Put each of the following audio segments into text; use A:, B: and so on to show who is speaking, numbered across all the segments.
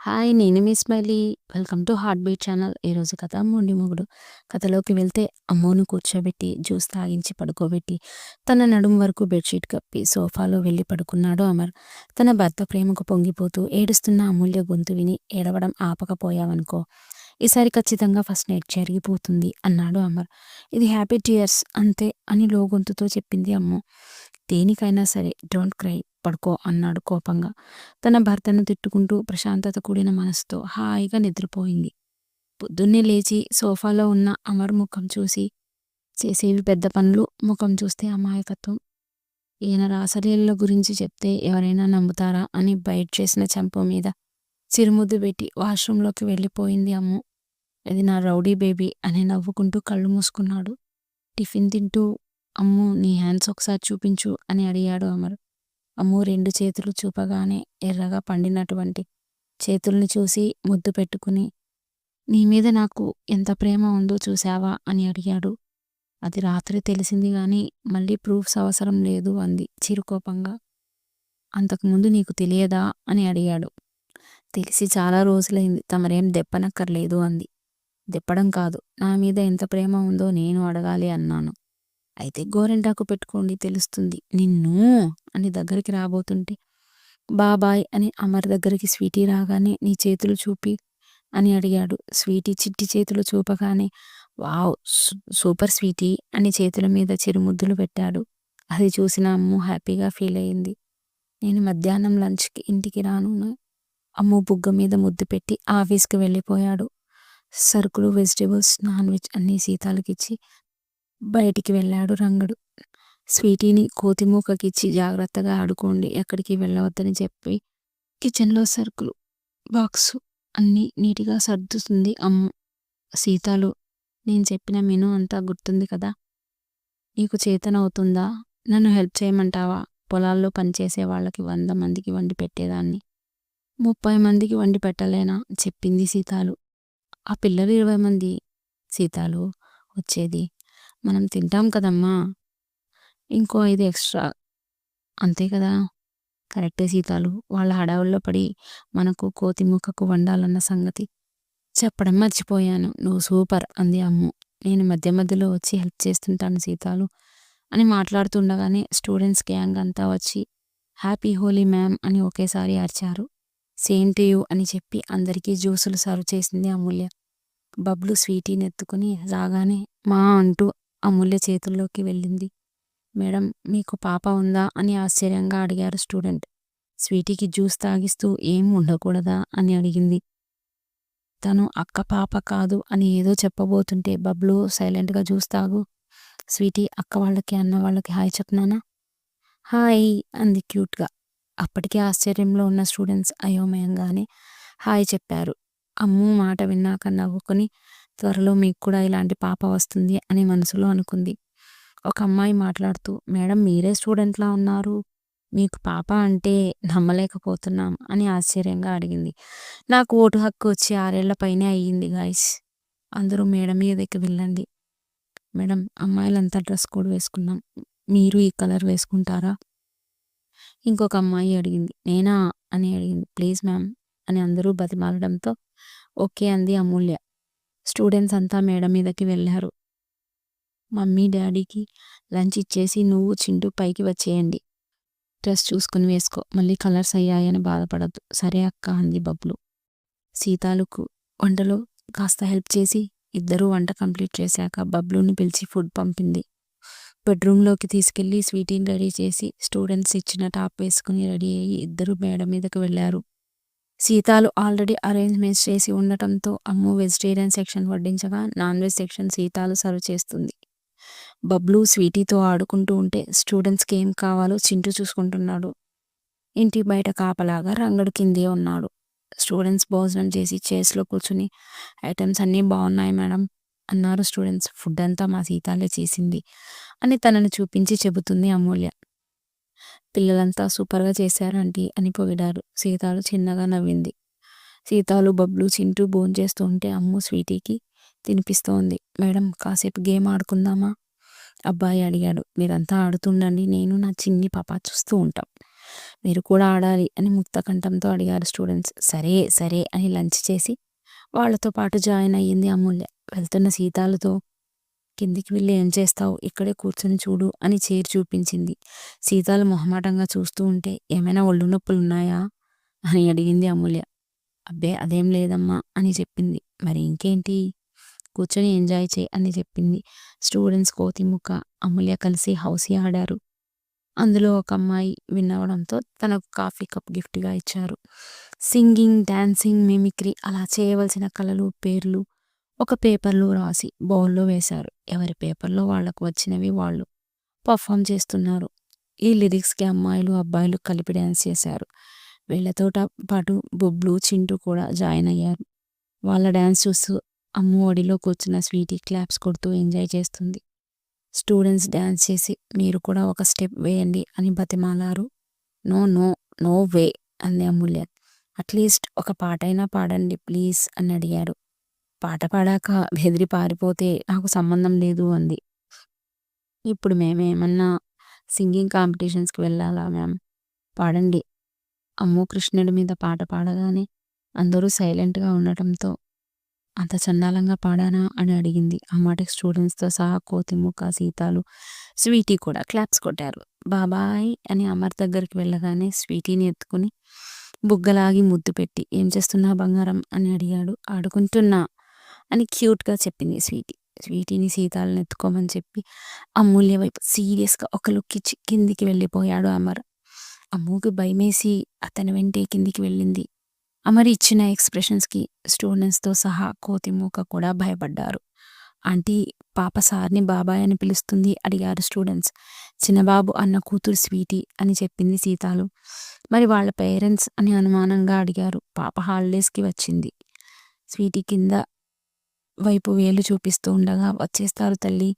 A: Hi! నేను మీ Smiley. Welcome to heartbeat channel. ఈరోజు కథ మొండి మొగుడు. కథలోకి వెళ్తే అమ్మోను కూర్చోబెట్టి, జ్యూస్ తాగించి పడుకోబెట్టి, తన నడుం వరకు బెడ్‌షీట్ కప్పి సోఫాలో వెళ్ళి పడుకున్నాడు అమర్. తన భర్త ప్రేమకు పొంగిపోతూ ఏడుస్తున్న అమూల్య గొంతు విని ఏడవడం ఆపకపోయావనుకో, ఈసారి ఖచ్చితంగా ఫస్ట్ నైట్ జరిగిపోతుంది అన్నాడు అమర్. ఇది హ్యాపీ టీయర్స్ అంతే అని లోగొంతుతో చెప్పింది అమ్మ దేనికైనా సరే డోంట్ క్రై పడుకో అన్నాడు కోపంగా. తన భర్తను తిట్టుకుంటూ ప్రశాంతత కూడిన మనసుతో హాయిగా నిద్రపోయింది. పొద్దున్నే లేచి సోఫాలో ఉన్న అమర్ ముఖం చూసి చేసేవి పెద్ద పనులు, ముఖం చూస్తే అమాయకత్వం. ఈయన రాసలీల గురించి చెప్తే ఎవరైనా నమ్ముతారా అని బయట చేసిన చెంప మీద చిరుముద్దు పెట్టి వాష్రూంలోకి వెళ్ళిపోయింది అమ్ము. ఇది నా రౌడీ బేబీ అని నవ్వుకుంటూ కళ్ళు మూసుకున్నాడు. టిఫిన్ తింటూ అమ్ము నీ హ్యాండ్స్ ఒకసారి చూపించు అని అడిగాడు అమర్. అమ్ము రెండు చేతులు చూపగానే ఎర్రగా పండినటువంటి చేతుల్ని చూసి ముద్దు పెట్టుకుని నీ మీద నాకు ఎంత ప్రేమ ఉందో చూశావా అని అడిగాడు. అది రాత్రి తెలిసింది గాని మళ్ళీ ప్రూఫ్స్ అవసరం లేదు అంది చిరుకోపంగా. అంతకుముందు నీకు తెలియదా అని అడిగాడు. తెలిసి చాలా రోజులైంది తమరేం దెప్పనక్కర్లేదు అంది. దెప్పడం కాదు నా మీద ఎంత ప్రేమ ఉందో నేను అడగాలి అన్నాను. అయితే గోరింటాకు పెట్టుకోండి తెలుస్తుంది. నిన్ను అని దగ్గరికి రాబోతుంటే బాబాయ్ అని అమర్ దగ్గరికి స్వీటీ రాగానే నీ చేతులు చూపి అని అడిగాడు. స్వీటీ చిట్టి చేతులు చూపగానే వావ్ సూపర్ స్వీటీ అని చేతుల మీద చిరుముద్దులు పెట్టాడు. అది చూసిన అమ్ము హ్యాపీగా ఫీల్ అయింది. నేను మధ్యాహ్నం లంచ్కి ఇంటికి రాను అమ్ము బుగ్గ మీద ముద్దు పెట్టి ఆఫీస్కి వెళ్ళిపోయాడు. సరుకులు వెజిటేబుల్స్ నాన్ వెజ్ అన్నీ సీతాలకిచ్చి బయటికి వెళ్ళాడు రంగడు. స్వీటీని కోతిమూకకిచ్చి జాగ్రత్తగా ఆడుకోండి ఎక్కడికి వెళ్ళవద్దని చెప్పి కిచెన్లో సరుకులు బాక్సు అన్నీ నీటిగా సర్దుతుంది. అమ్ము. సీతాలు నేను చెప్పిన మెను అంతా గుర్తుంది కదా? నీకు చేతనవుతుందా నన్ను హెల్ప్ చేయమంటావా? పొలాల్లో పనిచేసే వాళ్ళకి వంద మందికి వండి పెట్టేదాన్ని. ముప్పై మందికి వండి పెట్టలేనా? చెప్పింది సీతాలు ఆ పిల్లలు ఇరవై మంది సీతాలు వచ్చేది. మనం తింటాం కదమ్మా. ఇంకో ఐదు ఎక్స్ట్రా. అంతే కదా. కరెక్టే సీతాలు. వాళ్ళ హడావుల్లో పడి మనకు కోతి ముక్కకు వండాలన్న సంగతి చెప్పడం మర్చిపోయాను. నువ్వు సూపర్ అంది అమ్ము. నేను మధ్య మధ్యలో వచ్చి హెల్ప్ చేస్తుంటాను సీతాలు అని మాట్లాడుతుండగానే స్టూడెంట్స్ గ్యాంగ్ అంతా వచ్చి హ్యాపీ హోలీ మ్యామ్ అని ఒకేసారి అరిచారు. సేంట్ యూ అని చెప్పి అందరికీ జ్యూసులు సర్వ్ చేసింది అమూల్య. బబ్లు స్వీటీని ఎత్తుకుని రాగానే మా అంటూ అమూల్య చేతుల్లోకి వెళ్ళింది. మేడం మీకు పాప ఉందా అని ఆశ్చర్యంగా అడిగారు స్టూడెంట్. స్వీటీకి జ్యూస్ తాగిస్తూ ఏం ఉండకూడదా అని అడిగింది. తను అక్క పాప కాదు అని ఏదో చెప్పబోతుంటే బబ్లు సైలెంట్గా జ్యూస్ తాగు. స్వీటీ అక్క వాళ్ళకి అన్న వాళ్ళకి హాయ్ చెప్పినానా హాయ్ అంది క్యూట్గా. అప్పటికే ఆశ్చర్యంలో ఉన్న స్టూడెంట్స్ అయోమయంగానే హాయ్ చెప్పారు. అమ్ము మాట విన్నాక నవ్వుకొని త్వరలో మీకు కూడా ఇలాంటి పాప వస్తుంది అని మనసులో అనుకుంది. ఒక అమ్మాయి మాట్లాడుతూ మేడం మీరే స్టూడెంట్లా ఉన్నారు. మీకు పాప అంటే నమ్మలేకపోతున్నాం అని ఆశ్చర్యంగా అడిగింది. నాకు ఓటు హక్కు వచ్చి ఆరేళ్ళ పైనే అయ్యింది గాయస్. అందరూ మేడం మీదకి వెళ్ళండి. మేడం అమ్మాయిలంతా డ్రెస్ కోడ్ వేసుకున్నాం. మీరు ఈ కలర్ వేసుకుంటారా? ఇంకొక అమ్మాయి అడిగింది. నేనా? అని అడిగింది. ప్లీజ్ మ్యామ్ అని అందరూ బతిమాలడంతో ఓకే అంది అమూల్య. స్టూడెంట్స్ అంతా మేడ మీదకి వెళ్ళారు. మమ్మీ డాడీకి లంచ్ ఇచ్చేసి నువ్వు చింటూ పైకి వచ్చేయండి. డ్రెస్ చూసుకుని వేసుకో. మళ్ళీ కలర్స్ అయ్యాయని బాధపడద్దు. సరే అక్క అంది బబ్లు. సీతాలకు వంటలో కాస్త హెల్ప్ చేసి ఇద్దరూ వంట కంప్లీట్ చేశాక బబ్లుని పిలిచి ఫుడ్ పంపింది. బెడ్రూమ్లోకి తీసుకెళ్ళి స్వీటీని రెడీ చేసి స్టూడెంట్స్ ఇచ్చిన టాప్ వేసుకుని రెడీ అయ్యి ఇద్దరు మేడ మీదకి వెళ్ళారు. సీతాలు ఆల్రెడీ అరేంజ్మెంట్స్ చేసి ఉండటంతో Ammu vegetarian section వడ్డించగా non veg section Seethalu serve చేస్తుంది. బబ్లు స్వీటీతో ఆడుకుంటూ ఉంటే స్టూడెంట్స్కి ఏం కావాలో చింటూ చూసుకుంటున్నాడు. ఇంటి బయట కాపలాగా రంగడు కిందే ఉన్నాడు. స్టూడెంట్స్ భోజనం చేసి చైర్స్లో కూర్చుని ఐటమ్స్ అన్నీ బాగున్నాయి మేడం అన్నారు స్టూడెంట్స్. ఫుడ్ అంతా మా సీతాలే చేసింది. అని తనని చూపించి చెబుతుంది అమూల్య. పిల్లలంతా సూపర్గా చేశారంటీ అని పొగిడారు. సీతాలు చిన్నగా నవ్వింది. సీతాలు బబ్లు చింటూ భోంచేస్తూ ఉంటే అమ్ము స్వీటీకి తినిపిస్తోంది. మేడం కాసేపు గేమ్ ఆడుకుందామా? అబ్బాయి అడిగాడు. మీరంతా ఆడుతుండండి. నేను నా చిన్ని పాప చూస్తూ ఉంటాం. మీరు కూడా ఆడాలి అని ముక్తకంఠంతో అడిగారు స్టూడెంట్స్. సరే సరే అని లంచ్ చేసి వాళ్ళతో పాటు జాయిన్ అయ్యింది అమూల్య. వెళ్తున్న సీతాలతో కిందికి వెళ్ళి ఏం చేస్తావు? ఇక్కడే కూర్చొని చూడు అని చైర్ చూపించింది. సీతాలు మొహమాటంగా చూస్తూ ఉంటే ఏమైనా ఒళ్ళు నొప్పులు ఉన్నాయా? అని అడిగింది అమూల్య. అబ్బే అదేం లేదమ్మా అని చెప్పింది. మరి ఇంకేంటి? కూర్చొని ఎంజాయ్ చేయి అని చెప్పింది. స్టూడెంట్స్ కోతిముక్క అమూల్య కలిసి హౌసీ ఆడారు. అందులో ఒక అమ్మాయి విన్నవడంతో తనకు కాఫీ కప్ గిఫ్ట్గా ఇచ్చారు. సింగింగ్ డాన్సింగ్ మిమిక్రీ అలా చేయవలసిన కళలు పేర్లు ఒక పేపర్లో రాసి బౌల్లో వేశారు. ఎవరి పేపర్లో వాళ్ళకు వచ్చినవి వాళ్ళు పర్ఫామ్ చేస్తున్నారు. ఈ లిరిక్స్కి అమ్మాయిలు అబ్బాయిలు కలిపి డ్యాన్స్ చేశారు. వీళ్ళతో పాటు బొబ్లు చింటూ కూడా జాయిన్ అయ్యారు. వాళ్ళ డ్యాన్స్ చూస్తూ అమ్మ ఒడిలో కూర్చున్న స్వీటీ క్లాప్స్ కొడుతూ ఎంజాయ్ చేస్తుంది. స్టూడెంట్స్ డ్యాన్స్ చేసి మీరు కూడా ఒక స్టెప్ వేయండి అని బతిమాలారు. నో నో నో వే అంది అమూల్య. అట్లీస్ట్ ఒక పాట అయినా పాడండి ప్లీజ్ అని అడిగారు. పాట పాడాక బెదిరి పారిపోతే నాకు సంబంధం లేదు అంది. ఇప్పుడు మేమేమన్నా సింగింగ్ కాంపిటీషన్స్కి వెళ్ళాలా మ్యామ్? పాడండి. అమ్మో కృష్ణుడి మీద పాట పాడగానే అందరూ సైలెంట్గా ఉండటంతో అంత చండాలంగా పాడానా అని అడిగింది. ఆ మాటకి స్టూడెంట్స్తో సహా కోతిముక్క సీతాలు స్వీటీ కూడా క్లాప్స్ కొట్టారు. బాబాయ్ అని అమర్ దగ్గరికి వెళ్ళగానే స్వీటీని ఎత్తుకుని బుగ్గలాగి ముద్దు పెట్టి ఏం చేస్తున్నా బంగారం? అని అడిగాడు. ఆడుకుంటున్నా. అని క్యూట్గా చెప్పింది స్వీటీ. స్వీటీని సీతాలను ఎత్తుకోమని చెప్పి అమూల్య వైపు సీరియస్గా ఒక లుక్ ఇచ్చి కిందికి వెళ్ళిపోయాడు అమర్. అమ్మూకి భయమేసి అతని వెంటే కిందికి వెళ్ళింది. అమర్ ఇచ్చిన ఎక్స్ప్రెషన్స్కి స్టూడెంట్స్తో సహా కోతిమూక కూడా భయపడ్డారు. ఆంటీ పాప సార్ని బాబాయ్ అని పిలుస్తుంది అడిగారు స్టూడెంట్స్. చిన్నబాబు అన్న కూతురు స్వీటీ అని చెప్పింది సీతాలు. మరి వాళ్ళ పేరెంట్స్ అని అనుమానంగా అడిగారు. పాప హాలిడేస్కి వచ్చింది. స్వీటీ కింద వైపు వేలు చూపిస్తూ ఉండగా వచ్చేస్తారు తల్లి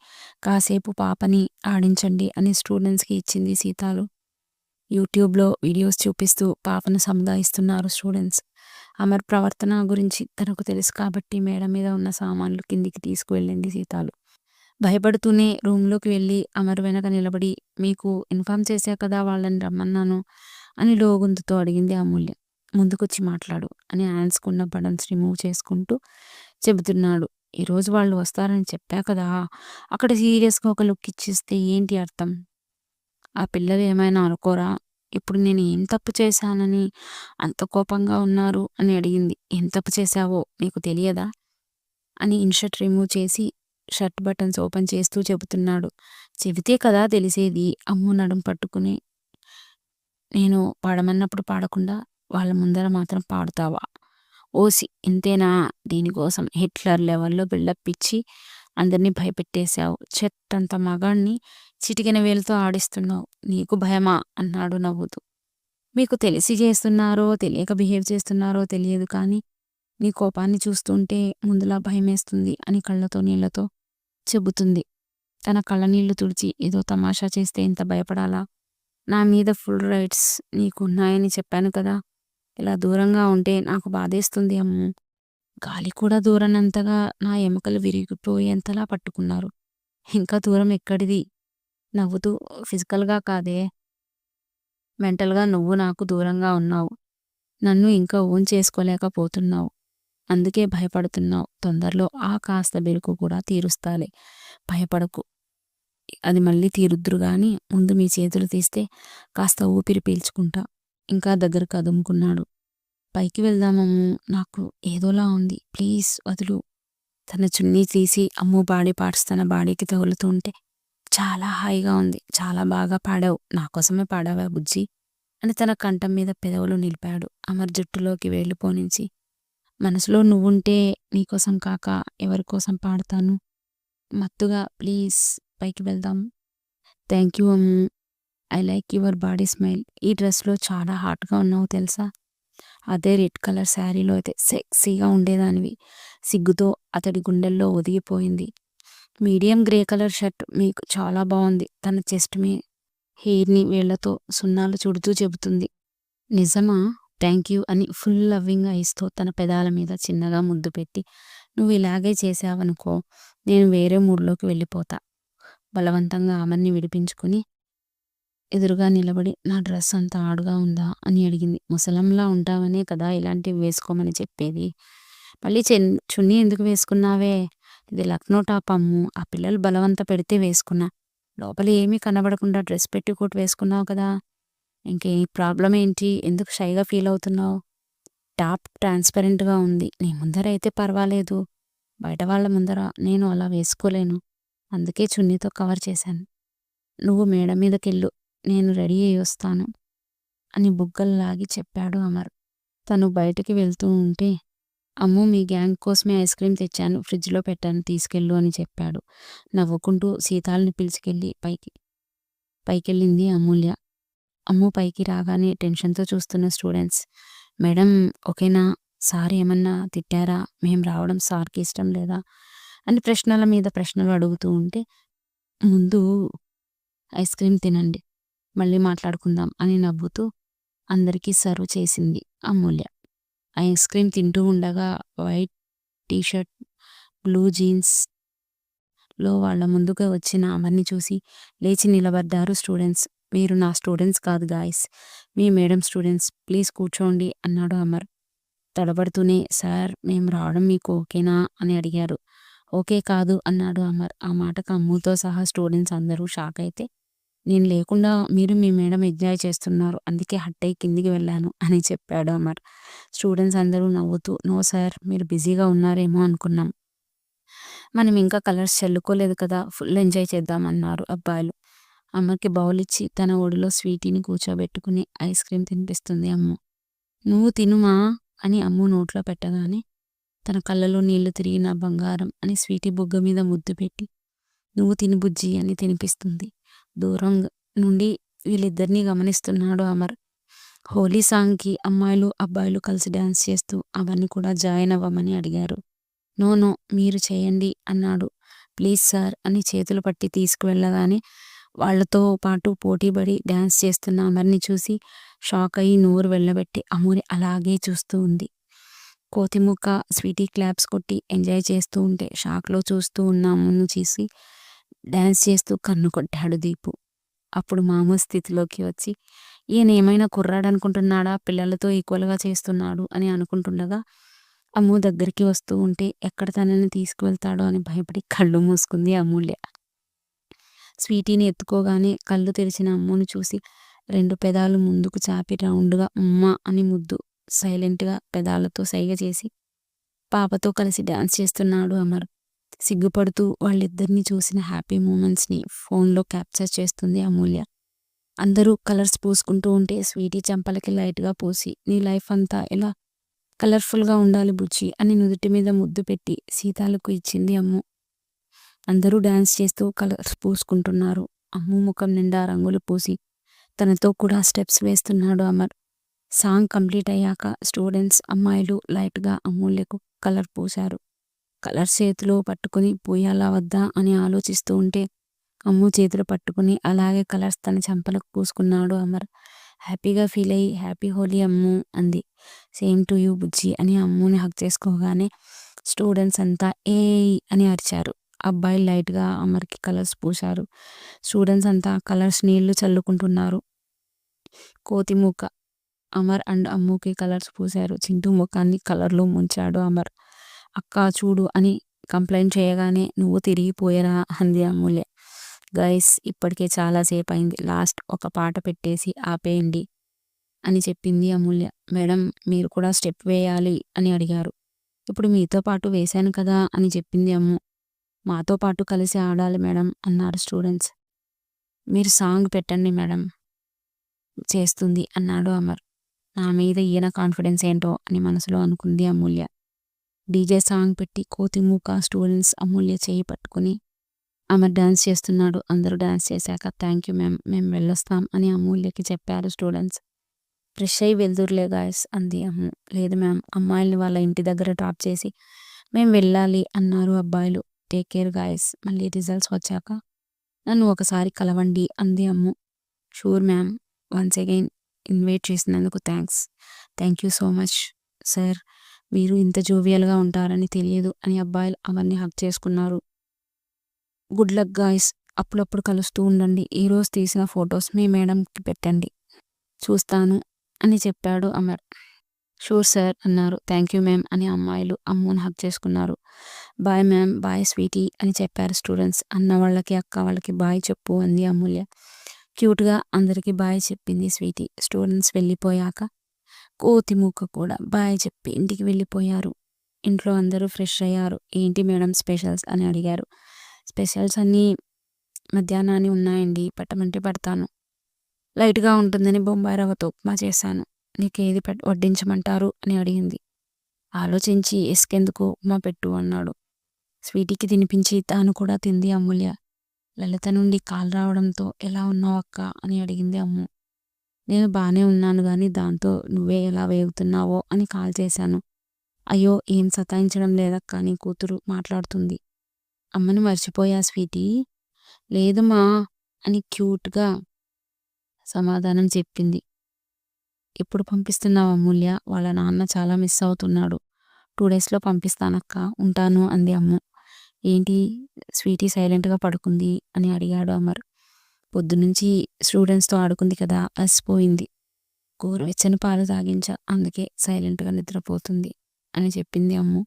A: కాసేపు పాపని ఆడించండి అని స్టూడెంట్స్కి ఇచ్చింది సీతాలు. యూట్యూబ్లో వీడియోస్ చూపిస్తూ పాపను సముదాయిస్తున్నారు స్టూడెంట్స్. అమర్ ప్రవర్తన గురించి తనకు తెలుసు కాబట్టి మేడ మీద ఉన్న సామాన్లు కిందికి తీసుకువెళ్ళింది సీతాలు. భయపడుతూనే రూమ్లోకి వెళ్ళి అమర్ వెనక నిలబడి మీకు ఇన్ఫామ్ చేశా కదా వాళ్ళని రమ్మన్నాను అని లోగొంతుతో అడిగింది అమూల్య. ముందుకొచ్చి మాట్లాడు అని హ్యాండ్స్కున్న బటన్స్ రిమూవ్ చేసుకుంటూ చెబుతున్నాడు. ఈరోజు వాళ్ళు వస్తారని చెప్పా కదా! అక్కడ సీరియస్గా ఒక లుక్ ఇచ్చిస్తే ఏంటి అర్థం? ఆ పిల్లలు ఏమైనా అనుకోరా? ఇప్పుడు నేను ఏం తప్పు చేశానని? అంత కోపంగా ఉన్నారు? అని అడిగింది. ఏం తప్పు చేశావో నీకు తెలియదా? అని ఇన్షర్ట్ రిమూవ్ చేసి షర్ట్ బటన్స్ ఓపెన్ చేస్తూ చెబుతున్నాడు. చెబితే కదా తెలిసేది? అమ్ము నడుం పట్టుకుని. నేను పాడమన్నప్పుడు పాడకుండా వాళ్ళ ముందర మాత్రం పాడుతావా? ఓసి ఇంతేనా దీనికోసం హిట్లర్ లెవెల్లో బిల్డప్ ఇచ్చి అందరినీ భయపెట్టేశావు. చెట్టంత మగాణ్ణి చిటికెన వేలుతో ఆడిస్తున్నావు. నీకు భయమా? అన్నాడు నవ్వుతూ. మీకు తెలిసి చేస్తున్నారో తెలియక బిహేవ్ చేస్తున్నారో తెలియదు కానీ నీ కోపాన్ని చూస్తుంటే ముందులా భయమేస్తుంది అని కళ్ళతో నీళ్ళతో చెబుతుంది. తన కళ్ళ నీళ్ళు తుడిచి ఏదో తమాషా చేస్తే ఇంత భయపడాలా? నా మీద ఫుల్ రైట్స్ నీకున్నాయని చెప్పాను కదా. ఇలా దూరంగా ఉంటే నాకు బాధేస్తుంది అమ్ము. గాలి కూడా దూరనంతగా నా ఎముకలు విరిగిపోయేంతలా పట్టుకున్నారు. ఇంకా దూరం ఎక్కడిది? నవ్వుతూ ఫిజికల్గా కాదే. మెంటల్గా నువ్వు నాకు దూరంగా ఉన్నావు. నన్ను ఇంకా ఓన్ చేసుకోలేకపోతున్నావు అందుకే భయపడుతున్నావు. తొందరలో ఆ కాస్త బెరుకు కూడా తీరుస్తాలే. భయపడకు. అది మళ్ళీ తీరుద్దురు కానీ ముందు మీ చేతులు తీస్తే కాస్త ఊపిరి పీల్చుకుంటా. ఇంకా దగ్గరకు అదుముకున్నాడు. పైకి వెళ్దామమ్ము. నాకు ఏదోలా ఉంది. ప్లీజ్ వదులు. తన చున్నీ తీసి అమ్ము బాడీ పార్ట్స్ తన బాడీకి తగులుతుంటే చాలా హాయిగా ఉంది. చాలా బాగా పాడావు. నా కోసమే పాడావా బుజ్జి? అని తన కంఠం మీద పెదవులు నిలిపాడు. అమర్ జుట్టులోకి వెళ్ళిపోనించి మనసులో నువ్వుంటే నీకోసం కాక ఎవరి కోసం పాడతాను? మత్తుగా ప్లీజ్ పైకి వెళ్దాం. Thank you Ammu. I like your body smile. ఈ డ్రెస్లో చాలా హాట్గా ఉన్నావు తెలుసా? అదే రెడ్ కలర్ శారీలో అయితే సెక్సీగా ఉండేదానివి. సిగ్గుతో అతడి గుండెల్లో ఒదిగిపోయింది. మీడియం గ్రే కలర్ షర్ట్ మీకు చాలా బాగుంది. తన చెస్ట్ మీ హెయిర్ని వేళ్ళతో సున్నాలు చుడుతూ చెబుతుంది. నిజమా? థ్యాంక్ యూ అని ఫుల్ లవ్వింగ్గా ఐస్తో తన పెదాల మీద చిన్నగా ముద్దు పెట్టి నువ్వు ఇలాగే చేసావనుకో నేను వేరే మూడ్లోకి వెళ్ళిపోతా. బలవంతంగా ఆమెని విడిపించుకుని ఎదురుగా నిలబడి నా డ్రెస్ అంత ఆడుగా ఉందా? అని అడిగింది. ముసలంలా ఉంటావనే కదా ఇలాంటివి వేసుకోమని చెప్పేది. మళ్ళీ చెన్ చున్నీ ఎందుకు వేసుకున్నావే? ఇది లక్నో టాప్ అమ్ము ఆ పిల్లలు బలవంత పెడితే వేసుకున్నా. లోపల ఏమీ కనబడకుండా డ్రెస్ పెట్టి కోట్ వేసుకున్నావు కదా. ఇంకే ప్రాబ్లం ఏంటి? ఎందుకు షైగా ఫీల్ అవుతున్నావు? టాప్ ట్రాన్స్పరెంట్గా ఉంది. నీ ముందర అయితే పర్వాలేదు. బయట వాళ్ళ ముందర నేను అలా వేసుకోలేను. అందుకే చున్నీతో కవర్ చేశాను. నువ్వు మేడ మీదకెళ్ళు. నేను రెడీ అయ్యి వస్తాను అని బుగ్గల్లాగి చెప్పాడు అమర్. తను బయటికి వెళ్తూ ఉంటే అమ్ము మీ గ్యాంగ్ కోసమే ఐస్ క్రీమ్ తెచ్చాను ఫ్రిడ్జ్లో పెట్టాను తీసుకెళ్ళు అని చెప్పాడు. నవ్వుకుంటూ సీతాలని పిలిచికెళ్ళి పైకి పైకెళ్ళింది అమూల్య. అమ్ము పైకి రాగానే టెన్షన్తో చూస్తున్న స్టూడెంట్స్ మేడం ఓకేనా? సార్ ఏమన్నా తిట్టారా? మేం రావడం సార్కి ఇష్టం లేదా? అని ప్రశ్నల మీద ప్రశ్నలు అడుగుతూ ఉంటే ముందు ఐస్ క్రీమ్ తినండి. మళ్ళీ మాట్లాడుకుందాం అని నవ్వుతూ అందరికీ సర్వ్ చేసింది అమూల్య. ఐస్ క్రీమ్ తింటూ ఉండగా వైట్ టీషర్ట్ బ్లూ జీన్స్లో వాళ్ళ ముందుగా వచ్చిన అవన్నీ చూసి లేచి నిలబడ్డారు స్టూడెంట్స్. మీరు నా స్టూడెంట్స్ కాదు గాయస్. మీ మేడం స్టూడెంట్స్. ప్లీజ్ కూర్చోండి అన్నాడు అమర్. తడబడుతూనే సార్ మేము రావడం మీకు ఓకేనా? అని అడిగారు. ఓకే కాదు అన్నాడు అమర్. ఆ మాటకు అమ్ముతో సహా స్టూడెంట్స్ అందరూ షాక్ అయితే నేను లేకుండా మీరు మీ మేడం ఎంజాయ్ చేస్తున్నారు అందుకే హట్ కిందికి వెళ్ళాను అని చెప్పాడు అమర్. స్టూడెంట్స్ అందరూ నవ్వుతూ నో సార్ మీరు బిజీగా ఉన్నారేమో అనుకున్నాం. మనం ఇంకా కలర్స్ చల్లుకోలేదు కదా ఫుల్ ఎంజాయ్ చేద్దాం అన్నారు అబ్బాయిలు. అమ్మకి బౌల్ ఇచ్చి తన ఒడిలో స్వీటీని కూర్చోబెట్టుకుని ఐస్ క్రీమ్ తినిపిస్తుంది అమ్మ. నువ్వు తినుమా? అని అమ్ము నోట్లో పెట్టగానే తన కళ్ళలో నీళ్ళు తిరిగిన బంగారం అని స్వీటీ బుగ్గ మీద ముద్దు పెట్టి నువ్వు తిని బుజ్జి అని తినిపిస్తుంది. దూరం నుండి వీళ్ళిద్దరినీ గమనిస్తున్నాడు అమర్. హోలీ సాంగ్కి అమ్మాయిలు అబ్బాయిలు కలిసి డ్యాన్స్ చేస్తూ అవన్నీ కూడా జాయిన్ అవ్వమని అడిగారు. నో నో మీరు చేయండి అన్నాడు. ప్లీజ్ సార్ అని చేతులు పట్టి తీసుకువెళ్ళగానే వాళ్ళతో పాటు పోటీపడి డ్యాన్స్ చేస్తున్న అమర్ని చూసి షాక్ అయ్యి నోరు వెళ్ళబెట్టి అమూరి అలాగే చూస్తూ ఉంది. కోతిముక్క స్వీటీ క్లాప్స్ కొట్టి ఎంజాయ్ చేస్తూ ఉంటే షాక్లో చూస్తూ ఉన్న అమ్మును చూసి డ్యాన్స్ చేస్తూ కన్ను కొట్టాడు దీపు. అప్పుడు మామూలు స్థితిలోకి వచ్చి ఈయన ఏమైనా కుర్రాడు అనుకుంటున్నాడా పిల్లలతో ఈక్వల్గా చేస్తున్నాడు అని అనుకుంటుండగా అమ్ము దగ్గరికి వస్తూ ఉంటే ఎక్కడ తనని తీసుకువెళ్తాడో అని భయపడి కళ్ళు మూసుకుంది అమూల్య. స్వీటీని ఎత్తుకోగానే కళ్ళు తెరిచిన అమ్ముని చూసి రెండు పెదాలు ముందుకు చాపి రౌండ్గా అమ్మ అని ముద్దు సైలెంట్గా పెదాలతో సైగ చేసి పాపతో కలిసి డ్యాన్స్ చేస్తున్నాడు అమర్. సిగ్గుపడుతూ వాళ్ళిద్దరిని చూసిన హ్యాపీ మూమెంట్స్ని ఫోన్లో క్యాప్చర్ చేస్తుంది అమూల్య. అందరూ కలర్స్ పూసుకుంటూ ఉంటే స్వీటీ చెంపలకి లైట్గా పూసి నీ లైఫ్ అంతా ఎలా కలర్ఫుల్గా ఉండాలి బుచ్చి అని నుదుటి మీద ముద్దు పెట్టి సీతాలకు ఇచ్చింది అమ్ము. అందరూ డ్యాన్స్ చేస్తూ కలర్స్ పూసుకుంటున్నారు. అమ్ము ముఖం నిండా రంగులు పూసి తనతో కూడా స్టెప్స్ వేస్తున్నాడు అమర్. సాంగ్ కంప్లీట్ అయ్యాక స్టూడెంట్స్ అమ్మాయిలు లైట్గా అమూల్యకు కలర్ పూశారు. కలర్ చేతిలో పట్టుకుని పోయాలా వద్దా అని ఆలోచిస్తూ ఉంటే అమ్ము చేతులు పట్టుకుని అలాగే కలర్స్ తన చెంపలకు పూసుకున్నాడు అమర్. హ్యాపీగా ఫీల్ అయ్యి హ్యాపీ హోలీ అమ్ము అంది. సేమ్ టు యూ బుజ్జి అని అమ్ముని హక్ చేసుకోగానే స్టూడెంట్స్ అంతా ఏ అని అరిచారు. అబ్బాయిలు లైట్గా అమర్కి కలర్స్ పూశారు. స్టూడెంట్స్ అంతా కలర్స్ నీళ్ళు చల్లుకుంటున్నారు. కోతి మూక. అమర్ అండ్ అమ్ముకి కలర్స్ పూశారు. చింటూ ముఖాన్ని కలర్లో ముంచాడు అమర్. అక్కా చూడు అని కంప్లైంట్ చేయగానే నువ్వు తిరిగిపోయరా అంది అమూల్య. గైస్ ఇప్పటికే చాలాసేపు అయింది లాస్ట్ ఒక పాట పెట్టేసి ఆపేయండి అని చెప్పింది అమూల్య. మేడం మీరు కూడా స్టెప్ వేయాలి అని అడిగారు. ఇప్పుడు మీతో పాటు వేశాను కదా అని చెప్పింది అమ్ము. మాతో పాటు కలిసి ఆడాలి మేడం అన్నారు స్టూడెంట్స్. మీరు సాంగ్ పెట్టండి మేడం చేస్తుంది అన్నాడు అమర్. నా మీద ఈయన కాన్ఫిడెన్స్ ఏంటో అని మనసులో అనుకుంది అమూల్య. డీజే సాంగ్ పెట్టి కోతిమూక స్టూడెంట్స్ అమూల్య చేయి పట్టుకుని అమర్ డ్యాన్స్ చేస్తున్నాడు. అందరూ డ్యాన్స్ చేశాక థ్యాంక్ యూ మ్యామ్ మేము వెళ్ళొస్తాం అని అమూల్యకి చెప్పారు స్టూడెంట్స్. ఫ్రెష్ అయ్యి వెళ్తురులే గాయస్ అంది అమ్ము. లేదు మ్యామ్ అమ్మాయిల్ని వాళ్ళ ఇంటి దగ్గర డ్రాప్ చేసి మేము వెళ్ళాలి అన్నారు అబ్బాయిలు. టేక్ కేర్ గాయస్ మళ్ళీ రిజల్ట్స్ వచ్చాక నన్ను ఒకసారి కలవండి అంది Ammu. Sure ma'am once again invite చేసినందుకు thanks. Thank you so much sir. మీరు ఇంత జోవియల్గా ఉంటారని తెలియదు అని అబ్బాయిలు అవన్నీ హక్ చేసుకున్నారు. గుడ్ లక్ గాయస్ అప్పుడప్పుడు కలుస్తూ ఉండండి. ఈరోజు తీసిన ఫొటోస్ మీ మేడంకి పెట్టండి. చూస్తాను అని చెప్పాడు అమర్. షూర్ సార్ అన్నారు. థ్యాంక్ యూ మ్యామ్ అని అమ్మాయిలు అమ్ముని హక్ చేసుకున్నారు. బాయ్ మ్యామ్ బాయ్ స్వీటీ అని చెప్పారు స్టూడెంట్స్. అన్న వాళ్ళకి అక్క వాళ్ళకి బాయ్ చెప్పు అంది అమూల్య. క్యూట్గా అందరికీ బాయ్ చెప్పింది స్వీటీ. స్టూడెంట్స్ వెళ్ళిపోయాక కోతిమూక కూడా బాయ్ చెప్పి ఇంటికి వెళ్ళిపోయారు. ఇంట్లో అందరూ ఫ్రెష్ అయ్యారు. ఏంటి మేడం స్పెషల్స్ అని అడిగారు. స్పెషల్స్ అన్నీ మధ్యాహ్నాన్ని ఉన్నాయండి. పట్టమంటే పడతాను. లైట్గా ఉంటుందని బొంబాయి రవ్వతో ఉప్మా చేశాను. నీకేది ఏది వడ్డించమంటారు? అని అడిగింది. ఆలోచించి ఇసుకెందుకు ఉప్మా పెట్టు అన్నాడు. స్వీటీకి తినిపించి తాను కూడా తింది అమూల్య. లలిత నుండి కాల్ రావడంతో ఎలా ఉన్నావు అక్క? అని అడిగింది అమ్ము. నేను బాగానే ఉన్నాను కానీ దాంతో నువ్వే ఎలా వేగుతున్నావో అని కాల్ చేశాను. అయ్యో ఏం సతాయించడం లేదక్క నీ కూతురు మాట్లాడుతుంది. అమ్మని మర్చిపోయా స్వీటీ. లేదమ్మా అని క్యూట్గా సమాధానం చెప్పింది. ఎప్పుడు పంపిస్తున్నావు అమూల్య? వాళ్ళ నాన్న చాలా మిస్ అవుతున్నాడు. టూ డేస్లో పంపిస్తానక్క ఉంటాను అంది అమ్ము. ఏంటి స్వీటీ సైలెంట్గా పడుకుంది అని అడిగాడు అమర్. పొద్దునుంచి స్టూడెంట్స్తో ఆడుకుంది కదా అలసిపోయింది. గోరువెచ్చని పాలు తాగించా అందుకే సైలెంట్గా నిద్రపోతుంది అని చెప్పింది అమ్ము.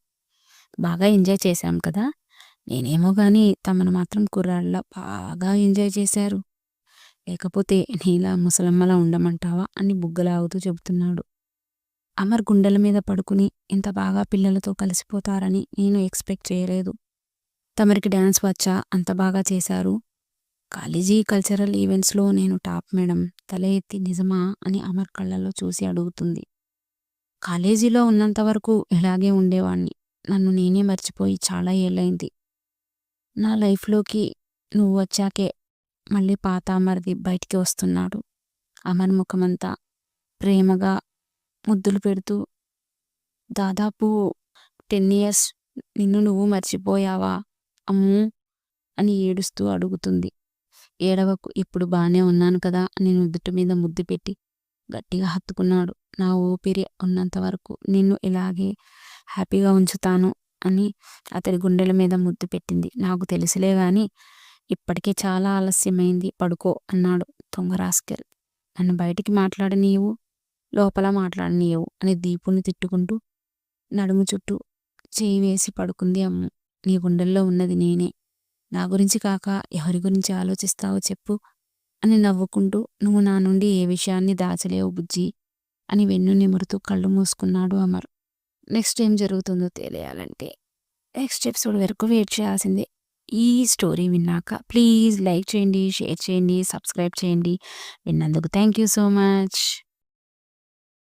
A: బాగా ఎంజాయ్ చేశాం కదా నేనేమో కానీ తమను మాత్రం కుర్రాళ్ళ బాగా ఎంజాయ్ చేశారు. లేకపోతే నీలా ముసలమ్మలా ఉండమంటావా అని బుగ్గలాగుతూ చెబుతున్నాడు. అమర్ గుండెల మీద పడుకుని ఇంత బాగా పిల్లలతో కలిసిపోతారని నేను ఎక్స్పెక్ట్ చేయలేదు. తమరికి డ్యాన్స్ వచ్చా అంత బాగా చేశారు కాలేజీ కల్చరల్ ఈవెంట్స్లో నేను టాప్ మేడం తల ఎత్తి నిజమా అని అమర్ కళ్ళల్లో చూసి అడుగుతుంది. కాలేజీలో ఉన్నంత వరకు ఇలాగే ఉండేవాణ్ణి. నన్ను నేనే మర్చిపోయి చాలా ఏళ్ళైంది నా లైఫ్లోకి నువ్వు వచ్చాకే మళ్ళీ పాత అమర్ది బయటికి వస్తున్నాడు. అమర్ ముఖమంతా ప్రేమగా ముద్దులు పెడుతూ దాదాపు టెన్ ఇయర్స్ నిన్ను నువ్వు మర్చిపోయావా అమ్ము అని ఏడుస్తూ అడుగుతుంది. ఏడవకు ఇప్పుడు బాగానే ఉన్నాను కదా అని నుదుటి మీద ముద్దు పెట్టి గట్టిగా హత్తుకున్నాడు. నా ఊపిరి ఉన్నంత వరకు నిన్ను ఇలాగే హ్యాపీగా ఉంచుతాను అని అతడి గుండెల మీద ముద్దు పెట్టింది. నాకు తెలిసిలే గాని ఇప్పటికే చాలా ఆలస్యమైంది. పడుకో అన్నాడు దొంగరాస్కెల్. నన్ను బయటికి మాట్లాడనీయవు లోపల మాట్లాడనీయవు అని దీపుని తిట్టుకుంటూ నడుము చుట్టూ చేయి వేసి పడుకుంది అమ్ము. నీ గుండెల్లో ఉన్నది నేనే. నా గురించి కాక ఎవరి గురించి ఆలోచిస్తావో చెప్పు అని నవ్వుకుంటూ నువ్వు నా నుండి ఏ విషయాన్ని దాచలేవు బుజ్జి అని వెన్ను నిమురుతూ కళ్ళు మూసుకున్నాడు అమర్. నెక్స్ట్ ఏం జరుగుతుందో తెలియాలంటే నెక్స్ట్ ఎపిసోడ్ వరకు వెయిట్ చేయాల్సిందే. ఈ స్టోరీ విన్నాక ప్లీజ్ లైక్ చేయండి షేర్ చేయండి సబ్స్క్రైబ్ చేయండి. విన్నందుకు థ్యాంక్ యూ సో మచ్.